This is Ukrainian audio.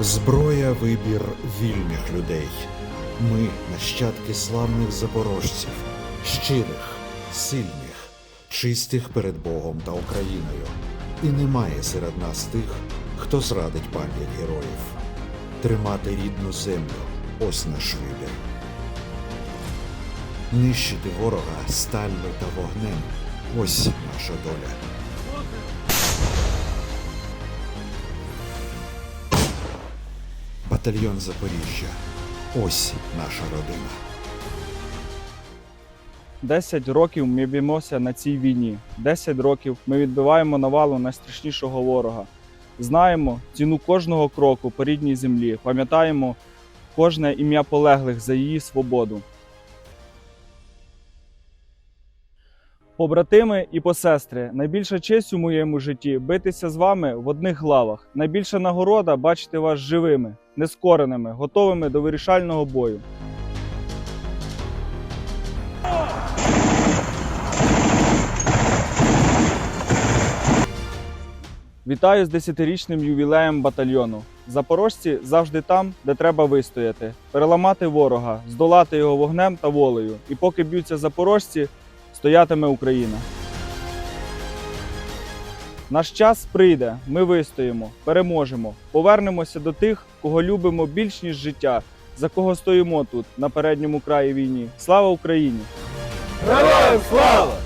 Зброя вибір вільних людей. Ми нащадки славних запорожців, щирих, сильних, чистих перед Богом та Україною. І немає серед нас тих, хто зрадить пам'ять героїв. Тримати рідну землю ось наш вибір. Нищити ворога сталлю та вогнем ось наша доля. Батальйон Запоріжжя. Ось наша родина. Десять років ми б'ємося на цій війні. Десять років ми відбиваємо навалу найстрашнішого ворога. Знаємо ціну кожного кроку по рідній землі, пам'ятаємо кожне ім'я полеглих за її свободу. Побратими і посестри, найбільша честь у моєму житті битися з вами в одних главах. Найбільша нагорода бачити вас живими, нескореними, готовими до вирішального бою. Вітаю з 10-річним ювілеєм батальйону. Запорожці завжди там, де треба вистояти, переламати ворога, здолати його вогнем та волею. І поки б'ються запорожці, стоятиме Україна. Наш час прийде, ми вистоїмо, переможемо, повернемося до тих, кого любимо більш ніж життя, за кого стоїмо тут, на передньому краї війні. Слава Україні! Героям слава!